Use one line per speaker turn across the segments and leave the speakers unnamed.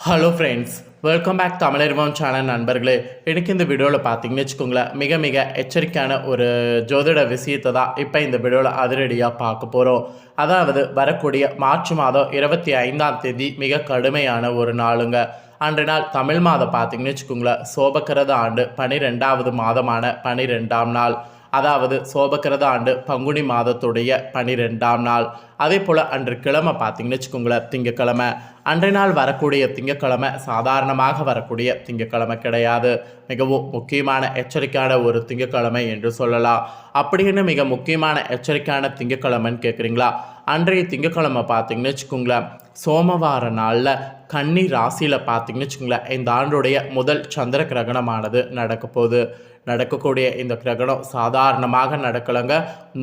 Hello friends welcome back Tamizharvam channel நண்பர்களே. எனக்கு இந்த வீடியோவில் பார்த்தீங்கன்னு வச்சுக்கோங்களேன் மிக மிக எச்சரிக்கையான ஒரு ஜோதிட விஷயத்தை தான் இப்போ இந்த வீடியோவில் அதிரடியாக பார்க்க போகிறோம் அதாவது வரக்கூடிய மார்ச் மாதம் இருபத்தி ஐந்தாம் தேதி மிக கடுமையான ஒரு நாளுங்க. அன்று நாள் தமிழ் மாதம் பார்த்தீங்கன்னு வச்சுக்கோங்களேன் சோபக்கிரத ஆண்டு பனிரெண்டாவது மாதமான பனிரெண்டாம் நாள். அதாவது சோபக்கிரத ஆண்டு பங்குனி மாதத்துடைய பனிரெண்டாம் நாள். அதே போல் அன்று கிழமை பார்த்தீங்கன்னு வச்சுக்கோங்களேன் திங்கக்கிழமை. அன்றைய நாள் வரக்கூடிய திங்கக்கிழமை சாதாரணமாக வரக்கூடிய திங்கக்கிழமை கிடையாது. மிகவும் முக்கியமான எச்சரிக்கையான ஒரு திங்கக்கிழமை என்று சொல்லலாம். அப்படின்னு மிக முக்கியமான எச்சரிக்கையான திங்கக்கிழமைன்னு கேட்குறீங்களா அன்றைய திங்கக்கிழமை பார்த்தீங்கன்னு வச்சுக்கோங்களேன் சோமவார நாளில் கன்னி ராசியில் பார்த்தீங்கன்னு வச்சுக்கோங்களேன் இந்த ஆண்டுடைய முதல் சந்திர கிரகணமானது நடக்க போகுது. நடக்கக்கூடிய இந்த கிரகணம் சாதாரணமாக நடக்கலைங்க.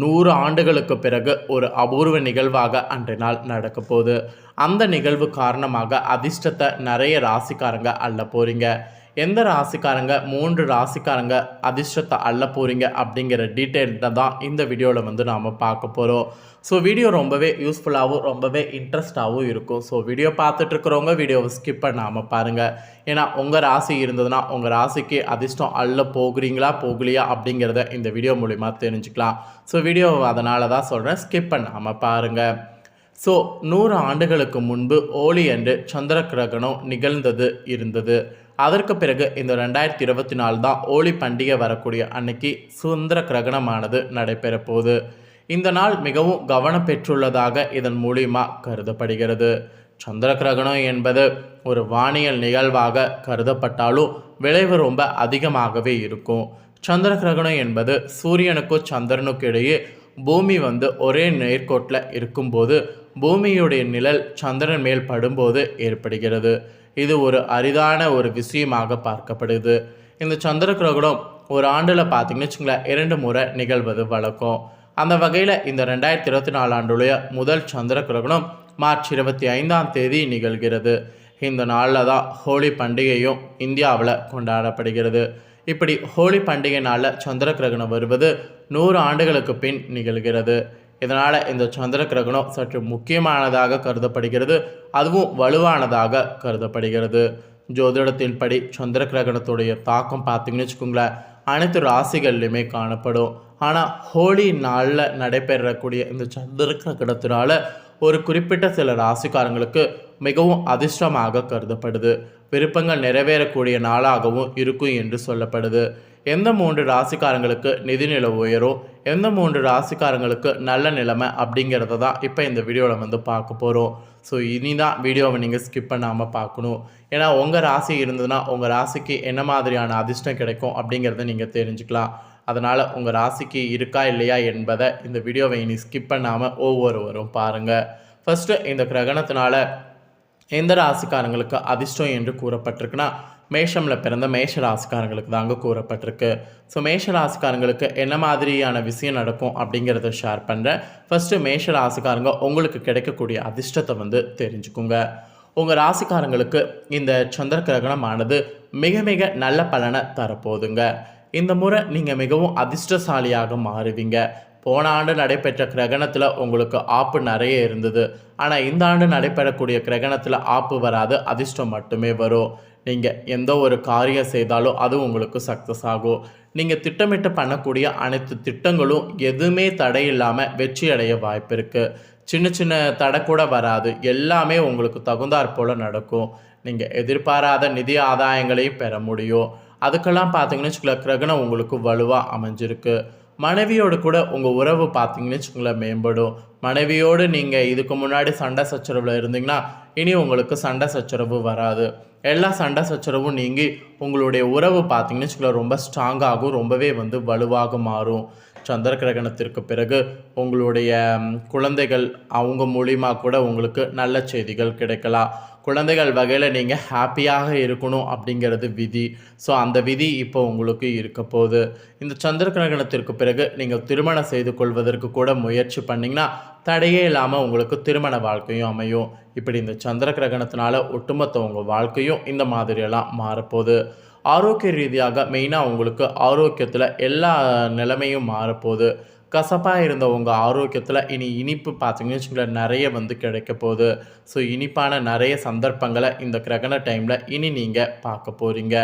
நூறு ஆண்டுகளுக்கு பிறகு ஒரு அபூர்வ நிகழ்வாக அன்றைய நாள் நடக்க போகுது. அந்த நிகழ்வு காரணமாக அதிர்ஷ்டத்தை நிறைய ராசிக்காரங்க அள்ள போகிறீங்க எந்த ராசிக்காரங்க மூன்று ராசிக்காரங்க அதிர்ஷ்டத்தை அள்ள போகிறீங்க அப்படிங்கிற டீட்டெயில்ட தான் இந்த வீடியோவில் வந்து நாம் பார்க்க போகிறோம் ஸோ வீடியோ ரொம்பவே யூஸ்ஃபுல்லாகவும் ரொம்பவே இன்ட்ரெஸ்டாகவும் இருக்கும். ஸோ வீடியோ பார்த்துட்ருக்கிறவங்க வீடியோவை ஸ்கிப் பண்ணாமல் பாருங்கள் ஏன்னா உங்கள் ராசி இருந்ததுன்னா உங்கள் ராசிக்கு அதிர்ஷ்டம் அள்ள போகிறீங்களா போகலையா அப்படிங்கிறத இந்த வீடியோ மூலிமா தெரிஞ்சுக்கலாம். ஸோ வீடியோ அதனால தான் சொல்கிறேன் ஸ்கிப் பண்ணாமல் பாருங்கள் ஸோ நூறு ஆண்டுகளுக்கு முன்பு ஓலி என்று சந்திர கிரகணம் நிகழ்ந்தது இருந்தது. அதற்கு பிறகு இந்த ரெண்டாயிரத்தி இருபத்தி நாலு தான் ஹோலி பண்டிகை வரக்கூடிய அன்னைக்கு சுதந்திர கிரகணமானது நடைபெற போகுது இந்த நாள் மிகவும் கவனம் பெற்றுள்ளதாக இதன் மூலியமா கருதப்படுகிறது. சந்திர கிரகணம் என்பது ஒரு வானியல் நிகழ்வாக கருதப்பட்டாலும் விளைவு ரொம்ப அதிகமாகவே இருக்கும். சந்திர கிரகணம் என்பது சூரியனுக்கும் சந்திரனுக்கும் இடையே பூமி வந்து ஒரே நேர்கோட்டில் இருக்கும்போது பூமியுடைய நிழல் சந்திரன் மேல் படும்போது ஏற்படுகிறது. இது ஒரு அரிதான ஒரு விஷயமாக பார்க்கப்படுது. இந்த சந்திர கிரகணம் ஒரு ஆண்டில் பார்த்தீங்கன்னு வச்சுங்களேன் இரண்டு முறை நிகழ்வது வழக்கம். அந்த வகையில் இந்த ரெண்டாயிரத்தி இருபத்தி நாலு ஆண்டுடைய முதல் சந்திர கிரகணம் மார்ச் இருபத்தி ஐந்தாம் தேதி நிகழ்கிறது. இந்த நாளில் தான் ஹோலி பண்டிகையும் இந்தியாவில் கொண்டாடப்படுகிறது. இப்படி ஹோலி பண்டிகை நாளில் சந்திர கிரகணம் வருவது நூறு ஆண்டுகளுக்கு பின் நிகழ்கிறது. இதனால் இந்த சந்திர கிரகணம் சற்று முக்கியமானதாக கருதப்படுகிறது அதுவும் வலுவானதாக கருதப்படுகிறது. ஜோதிடத்தின்படி சந்திர கிரகணத்துடைய தாக்கம் பார்த்தீங்கன்னு வச்சுக்கோங்களேன் அனைத்து ராசிகள்லையுமே காணப்படும். ஆனால் ஹோலி நாளில் நடைபெறக்கூடிய இந்த சந்திர கிரகணத்தினால ஒரு குறிப்பிட்ட சில ராசிக்காரங்களுக்கு மிகவும் அதிர்ஷ்டமாக கருதப்படுது. விருப்பங்கள் நிறைவேறக்கூடிய நாளாகவும் இருக்கும் என்று சொல்லப்படுது. எந்த மூன்று ராசிக்காரங்களுக்கு நிதிநிலை உயரும் எந்த மூன்று ராசிக்காரங்களுக்கு நல்ல நிலைமை அப்படிங்கிறத தான் இப்போ இந்த வீடியோவில் வந்து பார்க்க போகிறோம் ஸோ இனி தான் வீடியோவை நீங்கள் ஸ்கிப் பண்ணாமல் பார்க்கணும். ஏன்னா உங்கள் ராசி இருந்ததுன்னா உங்கள் ராசிக்கு என்ன மாதிரியான அதிர்ஷ்டம் கிடைக்கும் அப்படிங்கிறத நீங்கள் தெரிஞ்சுக்கலாம். அதனால் உங்கள் ராசிக்கு இருக்கா இல்லையா என்பதை இந்த வீடியோவை இனி ஸ்கிப் பண்ணாமல் ஒவ்வொருவரும் பாருங்கள் ஃபஸ்ட்டு இந்த கிரகணத்தினால எந்த ராசிக்காரங்களுக்கு அதிர்ஷ்டம் என்று கூறப்பட்டிருக்குன்னா மேஷமில் பிறந்த மேஷ ராசிக்காரங்களுக்கு தாங்க கூறப்பட்டிருக்கு. ஸோ மேஷ ராசிக்காரங்களுக்கு என்ன மாதிரியான விஷயம் நடக்கும் அப்படிங்கிறத ஷேர் பண்ணுறேன் ஃபஸ்ட்டு மேஷ ராசிக்காரங்க உங்களுக்கு கிடைக்கக்கூடிய அதிர்ஷ்டத்தை வந்து தெரிஞ்சுக்குங்க. உங்கள் ராசிக்காரங்களுக்கு இந்த சந்திர கிரகணமானது மிக மிக நல்ல பலனை தரப்போகுதுங்க. இந்த முறை நீங்கள் மிகவும் அதிர்ஷ்டசாலியாக மாறுவீங்க. போன ஆண்டு நடைபெற்ற கிரகணத்தில் உங்களுக்கு ஆப்பு நிறைய இருந்தது. ஆனால் இந்த ஆண்டு நடைபெறக்கூடிய கிரகணத்தில் ஆப்பு வராது அதிர்ஷ்டம் மட்டுமே வரும். நீங்கள் எந்த ஒரு காரியம் செய்தாலும் அது உங்களுக்கு சக்ஸஸ் ஆகும். நீங்கள் திட்டமிட்டு பண்ணக்கூடிய அனைத்து திட்டங்களும் எதுவுமே தடை இல்லாமல் வெற்றி அடைய வாய்ப்பு இருக்குது சின்ன சின்ன தடை கூட வராது. எல்லாமே உங்களுக்கு தகுந்தாற் போல் நடக்கும். நீங்கள் எதிர்பாராத நிதி ஆதாயங்களையும் பெற முடியும். அதுக்கெல்லாம் பார்த்தீங்கன்னு வச்சுக்கோங்களேன் கிரகணம் உங்களுக்கு வலுவாக அமைஞ்சிருக்கு. மனைவியோடு கூட உங்கள் உறவு பார்த்தீங்கன்னு வச்சுக்கோங்களேன் மேம்படும். மனைவியோடு நீங்கள் இதுக்கு முன்னாடி சண்டை சச்சரவில் இருந்தீங்கன்னா இனி உங்களுக்கு சண்டை சச்சரவு வராது. எல்லா சண்டை சச்சரவும் நீங்கி உங்களுடைய உறவு பார்த்தீங்கன்னு வச்சுக்கோங்களேன் ரொம்ப ஸ்ட்ராங்காகும் ரொம்பவே வந்து வலுவாக மாறும். சந்திர கிரகணத்திற்கு பிறகு உங்களுடைய குழந்தைகள் அவங்க மூலிமா கூட உங்களுக்கு நல்ல செய்திகள் கிடைக்கலாம். குழந்தைகள் வகையில் நீங்கள் ஹாப்பியாக இருக்கணும் அப்படிங்கிறது விதி. ஸோ அந்த விதி இப்போ உங்களுக்கு இருக்க போகுது. இந்த சந்திர கிரகணத்திற்கு பிறகு நீங்கள் திருமணம் செய்து கொள்வதற்கு கூட முயற்சி பண்ணிங்கன்னா தடையே இல்லாமல் உங்களுக்கு திருமண வாழ்க்கையும் அமையும். இப்படி இந்த சந்திர கிரகணத்தினால ஒட்டுமொத்த உங்கள் வாழ்க்கையும் இந்த மாதிரியெல்லாம் மாறப்போகுது. ஆரோக்கிய ரீதியாக மெயினாக உங்களுக்கு ஆரோக்கியத்தில் எல்லா நிலைமையும் மாறப்போகுது. கசப்பாக இருந்த உங்கள் ஆரோக்கியத்தில் இனி இனிப்பு பார்த்தீங்கன்னு வச்சுங்களேன் நிறைய வந்து கிடைக்க போகுது. ஸோ இனிப்பான நிறைய சந்தர்ப்பங்களை இந்த கிரகண டைமில் இனி நீங்கள் பார்க்க போகிறீங்க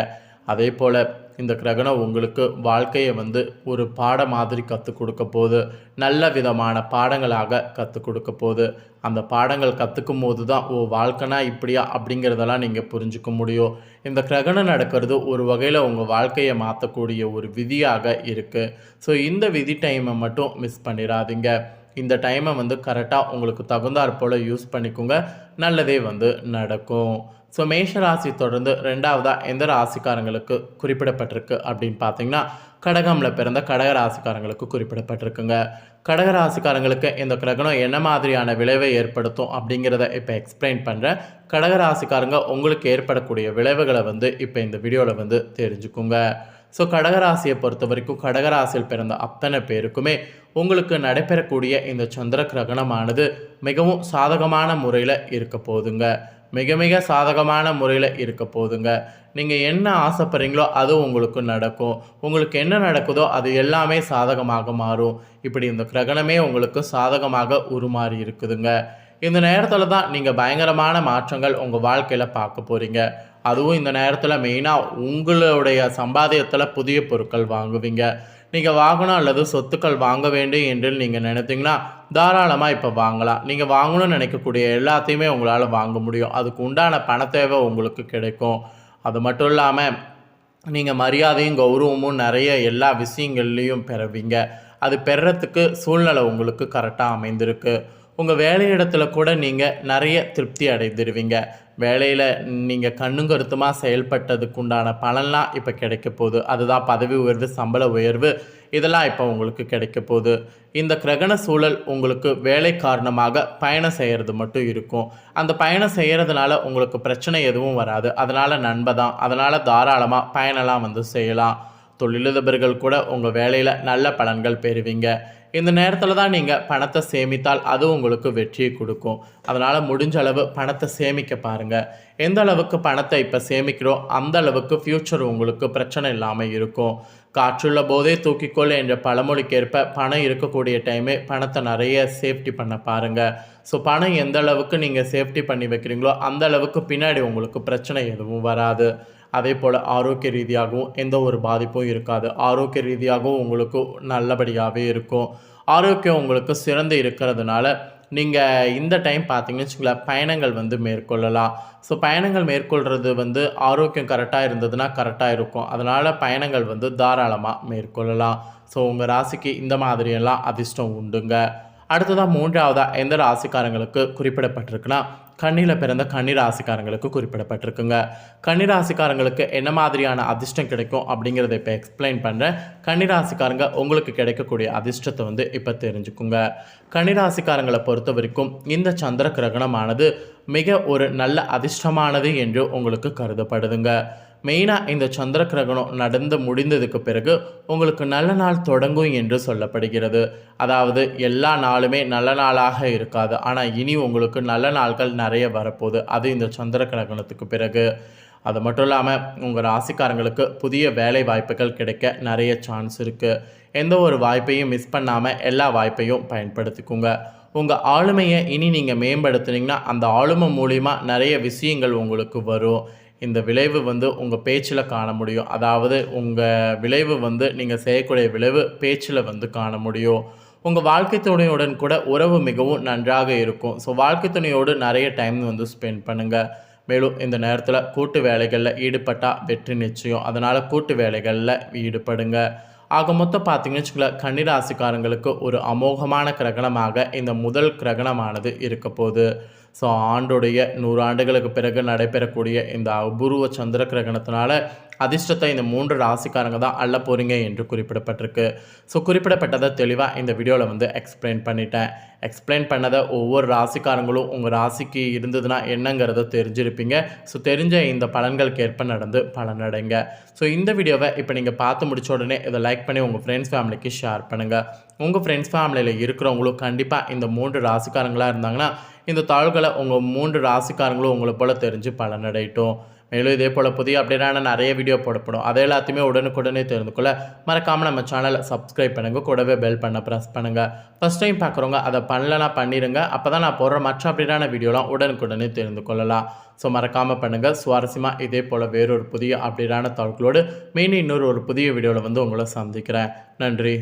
அதே போல் இந்த கிரகணம் உங்களுக்கு வாழ்க்கையை வந்து ஒரு பாடம் மாதிரி கற்றுக் கொடுக்க போகுது. நல்ல விதமான பாடங்களாக கற்றுக் கொடுக்க போகுது. அந்த பாடங்கள் கற்றுக்கும் போது தான் ஓ வாழ்க்கைனா இப்படியா அப்படிங்கிறதெல்லாம் நீங்கள் புரிஞ்சுக்க முடியும். இந்த கிரகணம் நடக்கிறது ஒரு வகையில் உங்கள் வாழ்க்கையை மாற்றக்கூடிய ஒரு விதியாக இருக்குது ஸோ இந்த விதி டைமை மட்டும் மிஸ் பண்ணிடாதீங்க. இந்த டைமை வந்து கரெக்டாக உங்களுக்கு தகுந்தாற் போல் யூஸ் பண்ணிக்கோங்க. நல்லதே வந்து நடக்கும். ஸோ மேஷ ராசி தொடர்ந்து ரெண்டாவதாக எந்த ராசிக்காரங்களுக்கு குறிப்பிடப்பட்டிருக்கு அப்படின்னு பார்த்தீங்கன்னா கடகமில் பிறந்த கடக ராசிக்காரங்களுக்கு குறிப்பிடப்பட்டிருக்குங்க. கடக ராசிக்காரங்களுக்கு இந்த கிரகணம் என்ன மாதிரியான விளைவை ஏற்படுத்தும் அப்படிங்கிறத இப்போ எக்ஸ்பிளைன் பண்ணுறேன் கடக ராசிக்காரங்க உங்களுக்கு ஏற்படக்கூடிய விளைவுகளை வந்து இப்போ இந்த வீடியோவில் வந்து தெரிஞ்சுக்குங்க. ஸோ கடகராசியை பொறுத்த வரைக்கும் கடகராசியில் பிறந்த அத்தனை பேருக்குமே உங்களுக்கு நடைபெறக்கூடிய இந்த சந்திர கிரகணமானது மிகவும் சாதகமான முறையில் இருக்க போதுங்க. மிக மிக சாதகமான முறையில் இருக்க போதுங்க நீங்கள் என்ன ஆசைப்படுறீங்களோ அது உங்களுக்கு நடக்கும். உங்களுக்கு என்ன நடக்குதோ அது எல்லாமே சாதகமாக மாறும். இப்படி இந்த கிரகணமே உங்களுக்கு சாதகமாக உருமாறி இருக்குதுங்க. இந்த நேரத்தில் தான் நீங்கள் பயங்கரமான மாற்றங்கள் உங்கள் வாழ்க்கையில் பார்க்க போகிறீங்க அதுவும் இந்த நேரத்தில் மெயினாக உங்களுடைய சம்பாதியத்தில் புதிய பொருட்கள் வாங்குவீங்க. நீங்கள் வாங்கணும் அல்லது சொத்துக்கள் வாங்க வேண்டும் என்று நீங்கள் நினைத்தீங்கன்னா தாராளமாக இப்போ வாங்கலாம். நீங்கள் வாங்கணும்னு நினைக்கக்கூடிய எல்லாத்தையுமே உங்களால் வாங்க முடியும். அதுக்கு உண்டான பண தேவை உங்களுக்கு கிடைக்கும். அது மட்டும் இல்லாமல் நீங்கள் மரியாதையும் கௌரவமும் நிறைய எல்லா விஷயங்கள்லேயும் பெறுவீங்க. அது பெறத்துக்கு சூழ்நிலை உங்களுக்கு கரெக்டாக அமைந்திருக்கு. உங்கள் வேலையிடத்தில் கூட நீங்கள் நிறைய திருப்தி அடைந்துருவீங்க. வேலையில் நீங்கள் கண்ணும் கருத்துமாக செயல்பட்டதுக்கு உண்டான பலன்லாம் இப்போ கிடைக்க போகுது. அதுதான் பதவி உயர்வு சம்பள உயர்வு இதெல்லாம் இப்போ உங்களுக்கு கிடைக்க போகுது. இந்த கிரகண சூழல் உங்களுக்கு வேலை காரணமாக பயணம் செய்கிறது மட்டும் இருக்கும். அந்த பயணம் செய்கிறதுனால உங்களுக்கு பிரச்சனை எதுவும் வராது. அதனால் நண்பை தான். அதனால் தாராளமாக பயணம்லாம் வந்து செய்யலாம். தொழிலதிபர்கள் கூட உங்கள் வேலையில் நல்ல பலன்கள் பெறுவீங்க. இந்த நேரத்தில் தான் நீங்கள் பணத்தை சேமித்தால் அது உங்களுக்கு வெற்றியை கொடுக்கும். அதனால் முடிஞ்ச அளவு பணத்தை சேமிக்க பாருங்கள் எந்த அளவுக்கு பணத்தை இப்போ சேமிக்கிறோம் அந்த அளவுக்கு ஃப்யூச்சர் உங்களுக்கு பிரச்சனை இல்லாமல் இருக்கும். காற்றுள்ள போதே தூக்கிக்கொள் என்ற பழமொழிக்கேற்ப பணம் இருக்கக்கூடிய டைமே பணத்தை நிறைய சேஃப்டி பண்ண பாருங்கள் ஸோ பணம் எந்த அளவுக்கு நீங்கள் சேஃப்டி பண்ணி வைக்கிறீங்களோ அந்த அளவுக்கு பின்னாடி உங்களுக்கு பிரச்சனை எதுவும் வராது. அதே போல் ஆரோக்கிய ரீதியாகவும் எந்த ஒரு பாதிப்பும் இருக்காது. ஆரோக்கிய ரீதியாகவும் உங்களுக்கு நல்லபடியாகவே இருக்கும். ஆரோக்கியம் உங்களுக்கு சிறந்து இருக்கிறதுனால நீங்கள் இந்த டைம் பார்த்தீங்கன்னு வச்சுங்களேன் பயணங்கள் வந்து மேற்கொள்ளலாம். ஸோ பயணங்கள் மேற்கொள்கிறது வந்து ஆரோக்கியம் கரெக்டாக இருந்ததுன்னா கரெக்டாக இருக்கும். அதனால் பயணங்கள் வந்து தாராளமாக மேற்கொள்ளலாம். ஸோ உங்கள் ராசிக்கு இந்த மாதிரியெல்லாம் அதிர்ஷ்டம் உண்டுங்க. அடுத்ததாக மூன்றாவதாக எந்த ராசிக்காரங்களுக்கு குறிப்பிடப்பட்டிருக்குன்னா கண்ணியில் பிறந்த கன்னி ராசிக்காரங்களுக்கு குறிப்பிடப்பட்டிருக்குங்க. கன்னி ராசிக்காரங்களுக்கு என்ன மாதிரியான அதிர்ஷ்டம் கிடைக்கும் அப்படிங்கிறத இப்போ எக்ஸ்பிளைன் பண்ணுறேன் கன்னி ராசிக்காரங்க உங்களுக்கு கிடைக்கக்கூடிய அதிர்ஷ்டத்தை வந்து இப்போ தெரிஞ்சுக்குங்க. கன்னி ராசிக்காரங்களை பொறுத்த வரைக்கும் இந்த சந்திர கிரகணமானது மிக ஒரு நல்ல அதிர்ஷ்டமானது என்று உங்களுக்கு கருதப்படுதுங்க. மெயினாக இந்த சந்திர கிரகணம் நடந்து முடிந்ததுக்கு பிறகு உங்களுக்கு நல்ல நாள் தொடங்கும் என்று சொல்லப்படுகிறது. அதாவது எல்லா நாளுமே நல்ல நாளாக இருக்காது. ஆனால் இனி உங்களுக்கு நல்ல நாள்கள் நிறைய வரப்போகுது. அது இந்த சந்திர கிரகணத்துக்கு பிறகு. அது மட்டும் இல்லாமல் உங்கள் ராசிக்காரங்களுக்கு புதிய வேலை வாய்ப்புகள் கிடைக்க நிறைய சான்ஸ் இருக்குது எந்த ஒரு வாய்ப்பையும் மிஸ் பண்ணாமல் எல்லா வாய்ப்பையும் பயன்படுத்திக்கோங்க. உங்கள் ஆளுமையை இனி நீங்கள் மேம்படுத்துனீங்கன்னா அந்த ஆளுமை மூலிமா நிறைய விஷயங்கள் உங்களுக்கு வரும். இந்த விளைவு வந்து உங்கள் பேச்சில் காண முடியும். அதாவது உங்கள் விளைவு வந்து நீங்கள் செய்யக்கூடிய விளைவு பேச்சில் வந்து காண முடியும். உங்கள் வாழ்க்கை துணையுடன் கூட உறவு மிகவும் நன்றாக இருக்கும். ஸோ வாழ்க்கை துணையோடு நிறைய டைம் வந்து ஸ்பெண்ட் பண்ணுங்கள் மேலும் இந்த நேரத்தில் கூட்டு வேலைகளில் ஈடுபட்டால் வெற்றி நிச்சயம். அதனால் கூட்டு வேலைகளில் ஈடுபடுங்க. ஆக மொத்தம் பார்த்தீங்கன்னு வச்சுக்கோங்களேன் கன்னிராசிக்காரங்களுக்கு ஒரு அமோகமான கிரகணமாக இந்த முதல் கிரகணமானது இருக்க போகுது. ஸோ ஆண்டுடைய நூறாண்டுகளுக்கு பிறகு நடைபெறக்கூடிய இந்த அபூர்வ சந்திர கிரகணத்தினால அதிர்ஷ்டத்தை இந்த மூன்று ராசிக்காரங்க தான் அள்ள போகிறீங்க என்று குறிப்பிடப்பட்டிருக்கு. ஸோ குறிப்பிடப்பட்டதை தெளிவாக இந்த வீடியோவில் வந்து எக்ஸ்பிளைன் பண்ணிட்டேன். எக்ஸ்பிளைன் பண்ணதை ஒவ்வொரு ராசிக்காரங்களும் உங்கள் ராசிக்கு இருந்ததுன்னா என்னங்கிறத தெரிஞ்சிருப்பீங்க. ஸோ தெரிஞ்ச இந்த பலன்களுக்கு ஏற்ப நடந்து பலனடைங்க. ஸோ இந்த வீடியோவை இப்போ நீங்கள் பார்த்து முடிச்ச உடனே இதை லைக் பண்ணி உங்கள் ஃப்ரெண்ட்ஸ் ஃபேமிலிக்கு ஷேர் பண்ணுங்கள் உங்கள் ஃப்ரெண்ட்ஸ் ஃபேமிலியில் இருக்கிறவங்களும் கண்டிப்பாக இந்த மூன்று ராசிக்காரங்களாக இருந்தாங்கன்னா இந்த தாள்களை உங்கள் மூன்று ராசிக்காரங்களும் உங்களை போல் தெரிஞ்சு பலனடையட்டும். மேலும் இதே போல் புதிய அப்டேட்டான நிறைய வீடியோ போடப்படும். அதை எல்லாத்தையுமே உடனுக்குடனே தெரிந்து கொள்ள மறக்காமல் நம்ம சேனலை சப்ஸ்கிரைப் பண்ணுங்க. கூடவே பெல் பண்ண ப்ரெஸ் பண்ணுங்கள் ஃபஸ்ட் டைம் பார்க்குறவங்க அதை பண்ணலனா பண்ணிடுங்க அப்போ தான் நான் போடுற மற்ற அப்டேட்டான வீடியோலாம் உடனுக்குடனே தெரிந்து கொள்ளலாம் ஸோ மறக்காமல் பண்ணுங்கள் சுவாரஸ்யமாக இதே போல் வேறொரு புதிய அப்டேட்டான தாள்களோடு மீண்டும் இன்னொரு ஒரு புதிய வீடியோவில் வந்து உங்களை சந்திக்கிறேன். நன்றி.